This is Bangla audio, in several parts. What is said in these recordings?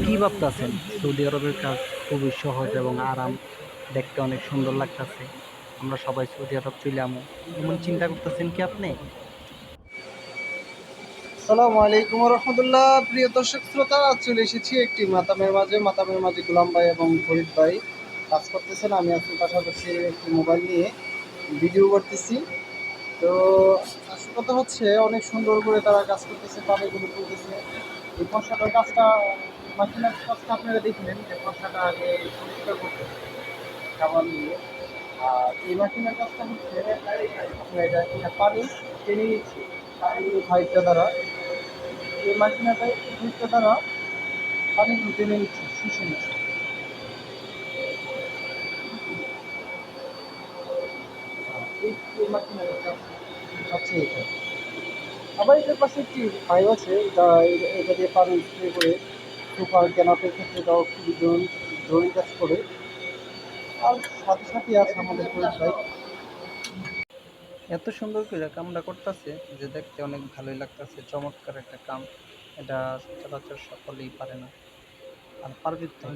কি ভাবতেছেন? সৌদি আরবের কাজ খুবই সহজ এবং আরাম, দেখতে অনেক সুন্দর লাগতেছে। আমরা সবাই সৌদি আরব চলে এমন চিন্তা করতেছেন কি আপনি? সালামু আলাইকুম রহমতুল্লাহ। প্রিয় দর্শক, শ্রোতা চলে এসেছি একটি মাতামের মাঝে। মাতামের মাঝে গোলাম ভাই এবং ফরিদ ভাই কাজ করতেছেন। আমি আজকে পাশাপাশি একটি মোবাইল নিয়ে ভিডিও করতেছি। তো আসল কথা হচ্ছে, অনেক সুন্দর করে তারা কাজ করতেছে, পানিগুলো তুলতেছে। এই ফর্সাটার কাজটা মাঝখানের কাজটা আপনারা দেখলেন যে ফর্সাটা আগে পরিষ্কার করতে খাবার নিয়ে। আর এই মাঝখানের কাজটা হচ্ছে, আপনার এটা এটা পানি টেনে নিচ্ছে ফাইভটা দ্বারা। এই মাঝখানটা ফাইভটা দ্বারা পানিগুলো টেনে নিচ্ছে, শুষে নিচ্ছে। এই কাজ হচ্ছে এটা। আবার এটার পাশে একটি পাইপ আছে এটা- এটা দিয়ে পানি স্প্রে করে সুপার ক্যানাপের ক্ষেত্রে এটাও খুবই জরুরি জরুরি কাজ করে। আর সাথে সাথে আছে আমাদের ভাই। এত সুন্দর করে কামটা করতেছে যে দেখতে অনেক ভালোই লাগতেছে, চমৎকার একটা কাম। এটা সচরাচর সকলেই পারে না। আর পারবে তো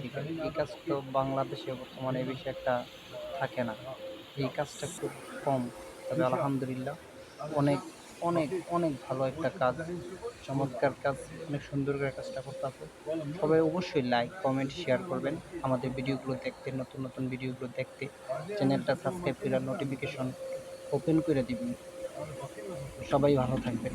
এই কাজ তো বাংলাদেশে বর্তমানে বেশি একটা থাকে না। এই কাজটা খুব কম, তবে আলহামদুলিল্লাহ অনেক অনেক অনেক ভালো একটা কাজ, চমৎকার কাজ, অনেক সুন্দর করে কাজটা করতে করতেছে সবাই অবশ্যই লাইক কমেন্ট শেয়ার করবেন। আমাদের ভিডিওগুলো দেখতে, নতুন নতুন ভিডিওগুলো দেখতে চ্যানেলটা সাবস্ক্রাইব করে নোটিফিকেশন ওপেন করে দিবেন। সবাই ভালো থাকবেন।